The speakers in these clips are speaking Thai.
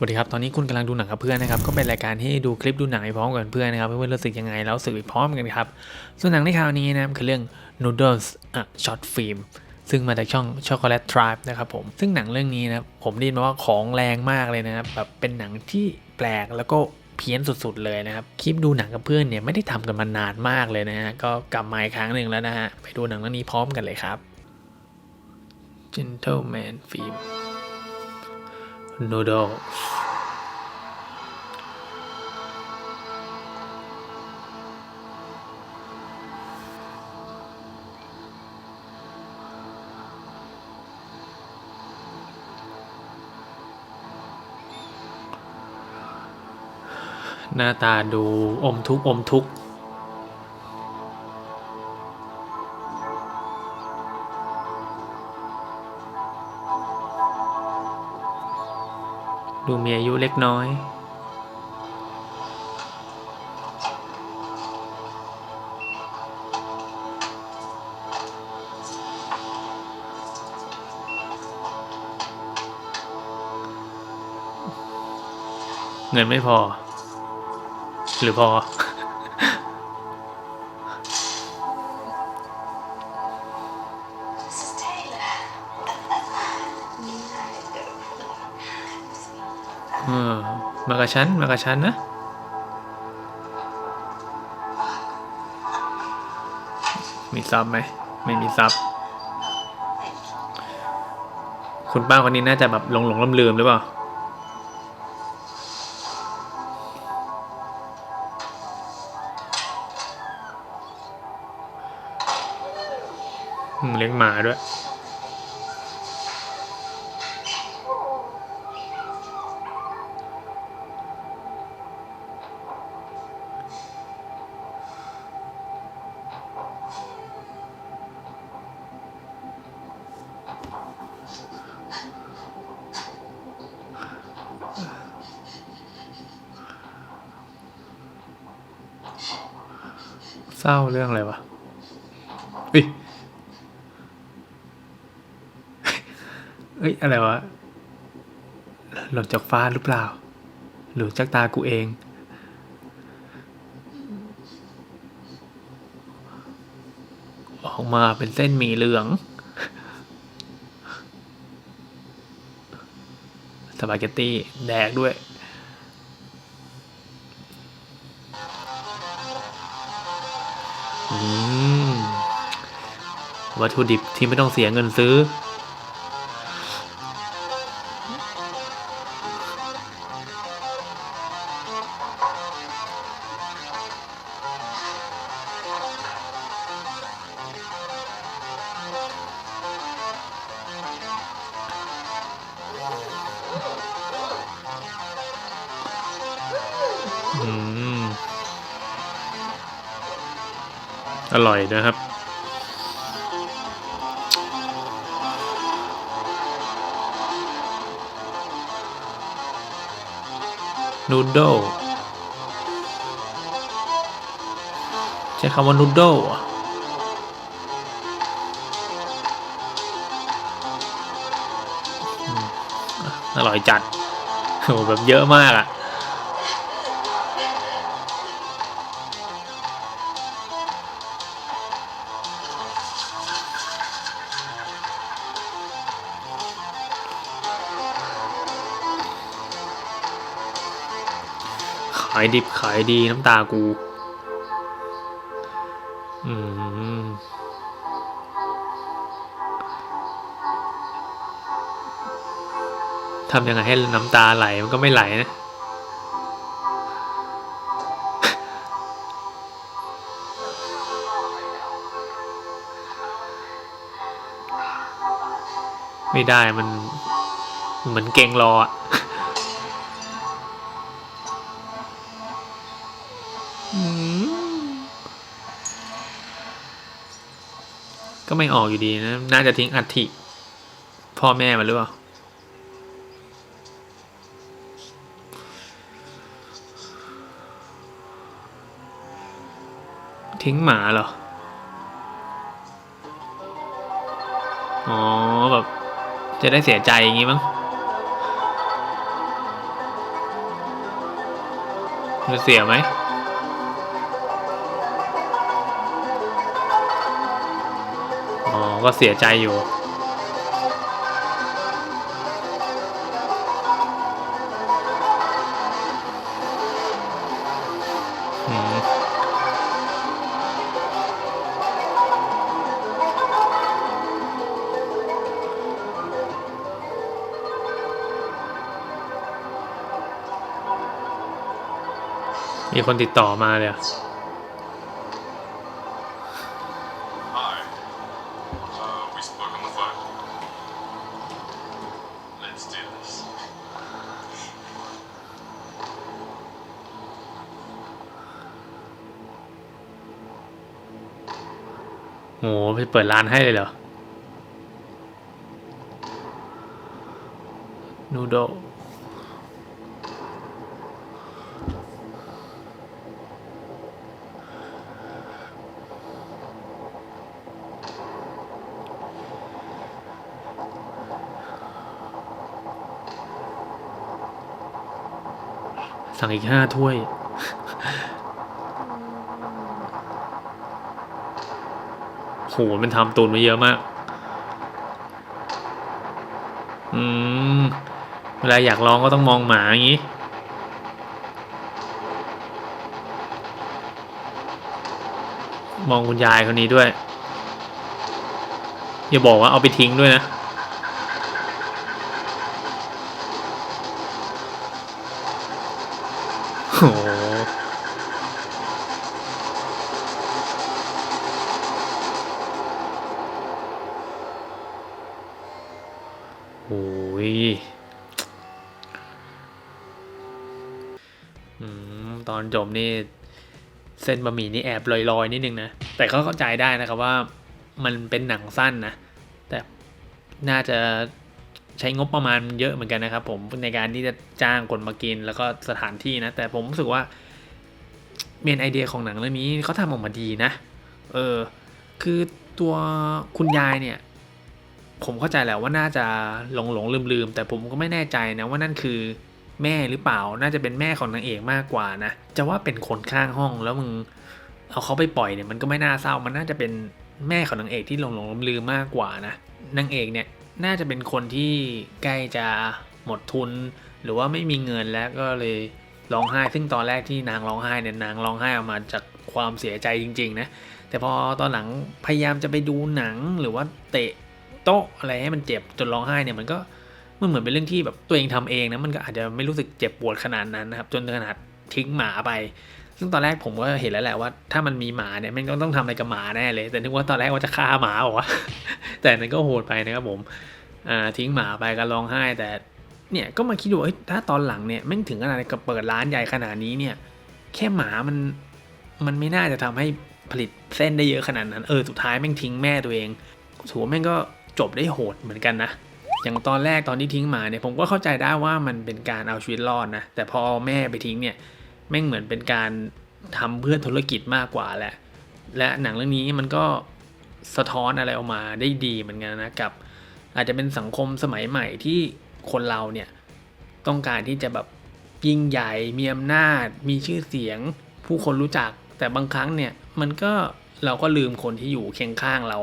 สวัสดีครับ ตอนนี้คุณกำลังดูหนังกับเพื่อนนะครับ ก็เป็นรายการที่ดูคลิปดูหนังไปพร้อมกับเพื่อนนะครับเพื่อนรู้สึกยังไงแล้วสึกไปพร้อมกันครับ ส่วนหนังในคราวนี้นะครับคือเรื่อง Noodles อะ Short Film ซึ่งมาจากช่อง Chocolate Tribe นะครับผม ซึ่งหนังเรื่องนี้นะผมได้ยินมาว่าของแรงมากเลยนะครับแบบเป็นหนังที่แปลกแล้วก็เพี้ยนสุดๆเลยนะครับ คลิปดูหนังกับเพื่อนเนี่ยไม่ได้ทำกันมานานมากเลยนะฮะก็กลับมาอีกครั้งหนึ่งแล้วนะฮะไปดูหนังเรื่องนี้พร้อมกันเลยครับ Gentleman Film Noodles หน้าตาดูอมทุกอมทุกข์ ดูมีอายุเล็กน้อย เงินไม่พอ หรือพอ มากับฉัน มากับฉันนะ มีซับไหม ไม่มีซับ คุณป้าคนนี้น่าจะแบบหลงหลงลืมลืมหรือเปล่า เลี้ยงหมาด้วย เศร้าเรื่องอะไรวะเฮ้ยเอ้ยอะไรวะหล่นจากฟ้าหรือเปล่า หรือจากตากูเอง ออกมาเป็นเส้นหมี่เหลือง สปาเกตตี้แดกด้วย วัตถุดิบที่ไม่ต้องเสียเงินซื้อ อืม อร่อยนะครับ นูโดใช้คำว่านูโดอร่อยจัดโหแบบเยอะมากอะายดิบขายดีน้ำตากู อืมทำยังไงให้น้ำตาไหลมันก็ไม่ไหลนะ ไม่ได้มันเหมือนเก่งรออะ ไม่ออกอยู่ดีนะ น่าจะทิ้งอัฐิพ่อแม่มันหรือเปล่า ทิ้งหมาเหรอ อ๋อ แบบ จะได้เสียใจอย่างงี้มั้งมันเสียไหม ก็เสียใจอยู่อืมมีคนติดต่อมาเลยอะ we spoke on the phone. Let's do this. โหไปเปิดร้านให้เลยเหรอ นูโด สั่งอีกห้าถ้วย โห มันทำตุนมาเยอะมาก อืม เวลาอยากลองก็ต้องมองหมาอย่างนี้มองคุณยายคนนี้ด้วย อย่าบอกว่าเอาไปทิ้งด้วยนะ โอ้โหโอ้ยอืมตอนจบนี่ เส้นบะหมี่นี่แอบลอยๆ นิดนึงนะ แต่ก็เข้าใจได้นะครับว่ามันเป็นหนังสั้นนะ แต่น่าจะ ใช้งบประมาณเยอะเหมือนกันนะครับ ผมในการที่จะจ้างคนมากินแล้วก็สถานที่นะ แต่ผมรู้สึกว่าเมนไอเดียของหนังเรื่องนี้เขาทำออกมาดีนะ เออ คือตัวคุณยายเนี่ย ผมเข้าใจและว่าน่าจะหลงหลงลืมลืมแต่ผมก็ไม่แน่ใจนะว่านั่นคือแม่หรือเปล่า น่าจะเป็นแม่ของนางเอกมากกว่านะ จะว่าเป็นคนข้างห้องแล้วมึงเอาเขาไปปล่อยเนี่ยมันก็ไม่น่าเศร้า มันน่าจะเป็นแม่ของนางเอกที่หลงหลงลืมลืมมากกว่านะ นางเอกเนี่ย น่าจะเป็นคนที่ใกล้จะหมดทุน หรือว่าไม่มีเงินแล้วก็เลยร้องไห้ ซึ่งตอนแรกที่นางร้องไห้เนี่ยนางร้องไห้ออกมาจากความเสียใจจริง ๆ นะ แต่พอตอนหลังพยายามจะไปดูหนังหรือว่าเตะโต๊ะอะไรให้มันเจ็บจนร้องไห้เนี่ยมันก็มันเหมือนเป็นเรื่องที่แบบตัวเองทำเองนะมันก็อาจจะไม่รู้สึกเจ็บปวดขนาดนั้นนะครับ จนขนาดทิ้งหมาไป ซึ่งตอนแรกผมก็เห็นแล้วแหละว่า ถ้ามันมีหมาเนี่ยมันก็ต้องทำอะไรกับหมาแน่เลย แต่นึกว่าตอนแรกว่าจะฆ่าหมาบอกว่า แต่นั้นก็โหดไปนะครับผมทิ้งหมาไปก็ร้องไห้ แต่เนี่ยก็มาคิดดูถ้าตอนหลังเนี่ยแม่งถึงขนาดกับเปิดร้านใหญ่ขนาดนี้เนี่ย แค่หมามันมันไม่น่าจะทำให้ผลิตเส้นได้เยอะขนาดนั้นเออสุดท้ายแม่งทิ้งแม่ตัวเองถือว่าแม่งก็จบได้โหดเหมือนกันนะอย่างตอนแรกตอนที่ทิ้งหมาเนี่ยผมก็เข้าใจได้ว่ามันเป็นการเอาชีวิตรอดนะแต่พอเอาแม่ไปทิ้งเนี่ย แม่งเหมือนเป็นการทำเพื่อธุรกิจมากกว่าแหละ และหนังเรื่องนี้มันก็สะท้อนอะไรออกมาได้ดีเหมือนกันนะกับ อาจจะเป็นสังคมสมัยใหม่ที่คนเราเนี่ยต้องการที่จะแบบยิ่งใหญ่มีอำนาจ มีชื่อเสียง ผู้คนรู้จัก แต่บางครั้งเนี่ยมันก็เราก็ลืมคนที่อยู่เคียงข้างเรา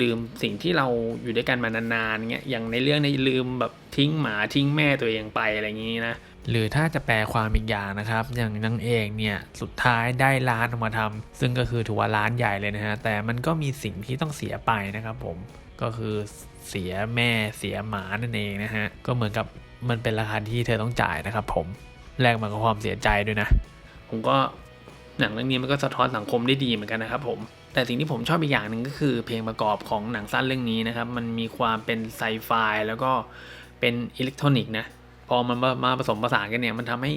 ลืมสิ่งที่เราอยู่ด้วยกันมานานๆเงี้ยอย่างในเรื่องในลืมแบบทิ้งหมาทิ้งแม่ตัวเองไปอะไรอย่างนี้นะ หรือถ้าจะแปลความอีกอย่างนะครับ อย่างนางเอกเนี่ยสุดท้ายได้ร้านออกมาทำซึ่งก็คือถือว่าร้านใหญ่เลยนะฮะแต่มันก็มีสิ่งที่ต้องเสียไปนะครับผมก็คือเสียแม่เสียหมานั่นเองนะฮะก็เหมือนกับมันเป็นราคาที่เธอต้องจ่ายนะครับ ผมแลกมากับความเสียใจด้วยนะ ผมก็หนังเรื่องนี้มันก็สะท้อนสังคมได้ดีเหมือนกันนะครับผมแต่สิ่งที่ผมชอบอีกอย่างหนึ่งก็คือเพลงประกอบของหนังสั้นเรื่องนี้นะครับ มันมีความเป็นไซไฟแล้วก็เป็นอิเล็กทรอนิกส์นะ พอมันมามาผสมผสานกันเนี่ยมันทำให้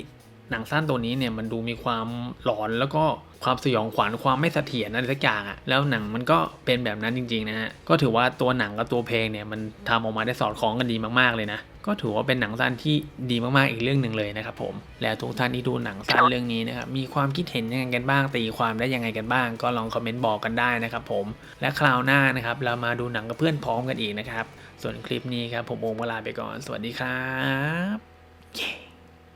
หนังสั้นตัวนี้เนี่ยมันดูมีความหลอนแล้วก็ความสยองขวัญความไม่เสถียรอะไรสักอย่างอะ่ะแล้วหนังมันก็เป็นแบบนั้นจริงๆนะฮะก็ถือว่าตัวหนังกับตัวเพลงเนี่ยมันทำออกมาได้สอดคล้องกันดีมากๆเลยนะก็ถือว่าเป็นหนังสั้นที่ดีมากๆอีกเรื่องหนึ่งเลยนะครับผมแล้วทุกท่านที่ดูหนังสั้นเรื่องนี้นะครับมีความคิดเห็นยังไงกันบ้างตีความได้ยังไงกันบ้าง ก็ลองคอมเมนต์บอกกันได้นะครับผมและคราวหน้านะครับเรามาดูหนังกับเพื่อนพร้อมกันอีกนะครับ ส่วนคลิปนี้ครับผมโอมเวลาไปก่อน สวัสดีครับ Yeah.